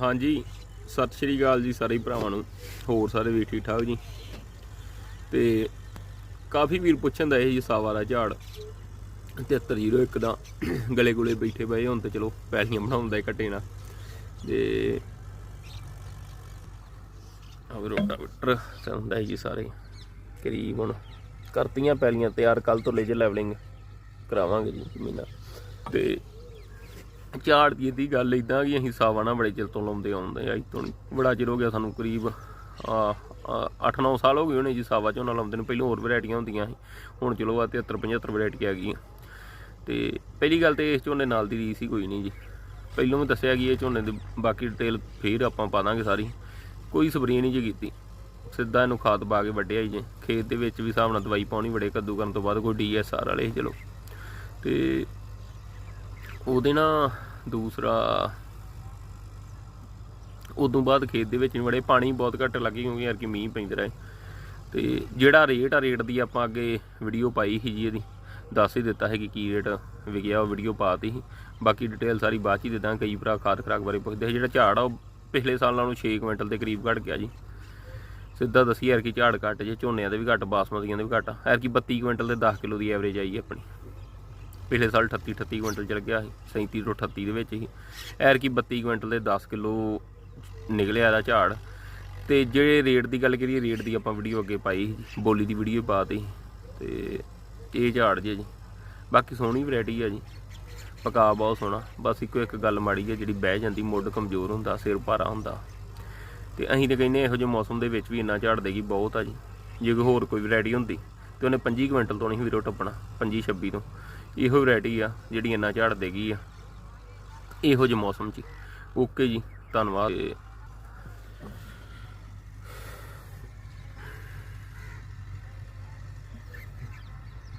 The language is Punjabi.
ਹਾਂਜੀ, ਸਤਿ ਸ਼੍ਰੀ ਅਕਾਲ ਜੀ ਸਾਰੇ ਭਰਾਵਾਂ ਨੂੰ, ਹੋਰ ਸਾਰੇ ਵੀ ਠੀਕ ਠਾਕ ਜੀ? ਤੇ ਕਾਫੀ ਵੀਰ ਪੁੱਛਣ ਦਾ ਇਹ ਜੀ ਸਾਵਾ ਦਾ ਝਾੜ 7301 ਦਾ ਗਲੇ ਗੁਲੇ ਬੈਠੇ ਪਏ ਹੁਣ ਤੇ ਚਲੋ ਪੈਲੀਆਂ ਬਣਾਉਂਦਾ ਘਟੇ ਨਾ। ਤੇ ਆ ਰੋਟਾਵੇਟਰ ਚਾਹੁੰਦਾ ਜੀ ਸਾਰੇ, ਕਰੀਬ ਹੁਣ ਕਰਤੀਆਂ ਪੈਲੀਆਂ ਤਿਆਰ ਕੱਲ ਤੋਂ ਲੈ ਜੇ ਲੈਵਲਿੰਗ ਕਰਾਵਾਂਗੇ ਜੀ ਜ਼ਮੀਨਾਂ ਤੇ ਝਾੜ ਦੀ ਦੀ ਗੱਲ ਇਦਾਂ ਕਿ ਅਸੀਂ ਸਾਵਾ ਨਾ ਬੜੇ ਚਿਰ ਤੋਂ ਲਾਉਂਦੇ ਆਉਂਦੇ ਆ ਤੋਂ ਬੜਾ ਚਿਰ ਹੋ ਗਿਆ ਸਾਨੂੰ ਕਰੀਬ, ਆ 8-9 ਸਾਲ ਹੋ ਗਏ ਹੋਣੇ ਜੀ ਸਾਵਾ ਝੋਨਾ ਲਾਉਂਦੇ ਨੂੰ। ਪਹਿਲਾਂ ਹੋਰ ਵੈਰਾਈਟੀਆਂ ਹੁੰਦੀਆਂ ਸੀ, ਹੁਣ ਚਲੋ ਆ 73 75 ਵੈਰਾਈਟੀ ਆ ਗਈਆਂ। ਤੇ ਪਹਿਲੀ ਗੱਲ ਤੇ ਇਸ ਝੋਨੇ ਨਾਲ ਦੀ ਰੀਸ ਹੀ ਕੋਈ ਨਹੀਂ ਜੀ। ਪਹਿਲੋਂ ਵੀ ਦੱਸਿਆ ਕਿ ਇਹ ਝੋਨੇ ਦੀ ਬਾਕੀ ਡਿਟੇਲ ਫੇਰ ਆਪਾਂ ਪਾ ਦਾਂਗੇ ਸਾਰੀ। ਕੋਈ ਸਪਰੇਅ ਨਹੀਂ ਜੀ ਕੀਤੀ। ਸਿੱਧਾ ਇਹਨੂੰ ਖਾਦ ਪਾ ਕੇ ਵੱਢਿਆ ਹੀ ਜੇ। ਖੇਤ ਦੇ ਵਿੱਚ ਵੀ ਹਿਸਾਬ ਨਾਲ ਦਵਾਈ ਪਾਉਣੀ ਬੜੇ ਕੱਦੂ ਕਰਨ ਤੋਂ ਬਾਅਦ ਕੋਈ ਡੀਐਸਆਰ ਵਾਲੇ ਸੀ, ਚਲੋ। ਤੇ ਉਹਦੇ ਨਾਲ ਦੂਸਰਾ, ਉਦੋਂ ਬਾਅਦ ਖੇਤ ਦੇ ਵਿੱਚ ਨਹੀਂ ਵੜੇ, ਪਾਣੀ ਬਹੁਤ ਘੱਟ ਲੱਗੀ ਕਿਉਂਕਿ ਯਾਰ ਕਿ ਮੀਂਹ ਪੈਂਦਾ ਰਹੇ। ਤੇ ਜਿਹੜਾ ਰੇਟ ਆ ਰੇਟ ਦੀ ਆਪਾਂ ਅੱਗੇ ਵੀਡੀਓ ਪਾਈ ਸੀ ਜੀ ਇਹਦੀ। ਦੱਸ ਹੀ ਦਿੱਤਾ ਹੈ ਕਿ ਕੀ ਰੇਟ ਵਿਕਿਆ, ਉਹ ਵੀਡੀਓ ਪਾਤੀ ਸੀ। ਬਾਕੀ ਡਿਟੇਲ ਸਾਰੀ ਬਾਅਦ ਚ ਹੀ ਦੇ ਕਈ ਭਰਾ ਖਾਦ ਖਰਾਕ ਬਾਰੇ ਪੁੱਛਦੇ ਸੀ। ਜਿਹੜਾ ਝਾੜ ਆ, ਉਹ ਪਿਛਲੇ ਸਾਲ ਨਾਲੋਂ 6 ਕੁਇੰਟਲ ਦੇ ਕਰੀਬ ਘਟ ਗਿਆ ਜੀ। ਸਿੱਧਾ ਦੱਸੀ ਯਾਰ ਕਿ ਝਾੜ ਘੱਟ ਜੇ, ਝੋਨਿਆਂ ਦੇ ਵੀ ਘੱਟ, ਬਾਸਮਤੀਆਂ ਦੇ ਵੀ ਘੱਟ ਯਾਰ ਕਿ 32 ਕੁਇੰਟਲ ਦੇ 10 ਕਿਲੋ ਦੀ ਐਵਰੇਜ ਆਈ ਆਪਣੀ। ਪਿਛਲੇ ਸਾਲ 38 38 ਕੁਇੰਟਲ ਚਲ ਗਿਆ ਸੀ 37 ਤੋਂ 38 ਦੇ ਵਿੱਚ ਹੀ ਐਰ ਕੀ 32 ਕੁਇੰਟਲ ਦੇ 10 ਕਿਲੋ ਨਿਕਲਿਆ ਦਾ ਝਾੜ। ਤੇ ਜਿਹੜੇ ਰੇਟ ਦੀ ਗੱਲ ਕਰੀਏ, ਰੇਟ ਦੀ ਆਪਾਂ ਵੀਡੀਓ ਅੱਗੇ ਪਾਈ ਸੀ ਬੋਲੀ ਦੀ ਵੀਡੀਓ ਪਾਤੀ ਤੇ ਇਹ ਝਾੜ ਜੇ ਜੀ। ਬਾਕੀ ਸੋਹਣੀ ਵੈਰਾਈਟੀ ਆ ਜੀ। ਪਕਾ ਬਹੁਤ ਸੋਹਣਾ। ਬਸ ਇੱਕੋ ਇੱਕ ਗੱਲ ਮਾੜੀ ਹੈ ਜਿਹੜੀ ਬਹਿ ਜਾਂਦੀ, ਮੁੱਢ ਕਮਜ਼ੋਰ ਹੁੰਦਾ, ਸਿਰ ਭਾਰਾ ਹੁੰਦਾ। ਤੇ ਅਸੀਂ ਤੇ ਕਹਿੰਦੇ ਇਹੋ ਜਿਹੇ ਮੌਸਮ ਦੇ ਵਿੱਚ ਵੀ ਇੰਨਾ ਝਾੜ ਦੇਗੀ ਬਹੁਤ ਆ ਜੀ। ਜੇ ਕੋਈ ਹੋਰ ਕੋਈ ਵੈਰਾਈਟੀ ਹੁੰਦੀ, ਤੇ ਉਹਨੇ 25 ਕੁਇੰਟਲ ਤੋਂ ਨਹੀਂ ਵੀਰੋ ਟੱਪਣਾ 25 26 ਤੋਂ। ਇਹੋ ਵੈਰਾਈਟੀ ਆ ਜਿਹੜੀ ਇੰਨਾ ਝਾੜ ਦੇਗੀ ਆ। ਇਹੋ ਜਿਹੇ ਮੌਸਮ 'ਚ ਓਕੇ ਜੀ, ਧੰਨਵਾਦ। ਤੇ